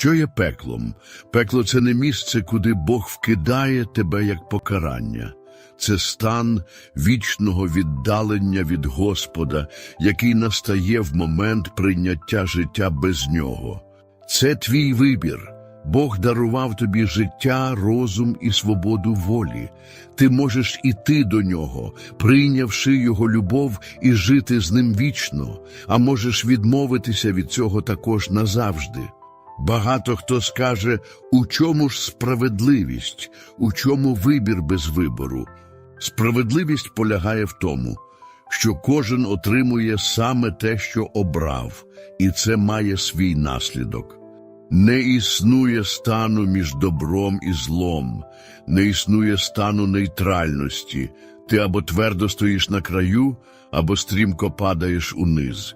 Що є пеклом? Пекло це не місце, куди Бог вкидає тебе як покарання. Це стан вічного віддалення від Господа, який настає в момент прийняття життя без нього. Це твій вибір. Бог дарував тобі життя, розум і свободу волі. Ти можеш іти до нього, прийнявши його любов і жити з ним вічно, а можеш відмовитися від цього також назавжди. Багато хто скаже, у чому ж справедливість, у чому вибір без вибору. Справедливість полягає в тому, що кожен отримує саме те, що обрав, і це має свій наслідок. Не існує стану між добром і злом, не існує стану нейтральності. Ти або твердо стоїш на краю, або стрімко падаєш униз.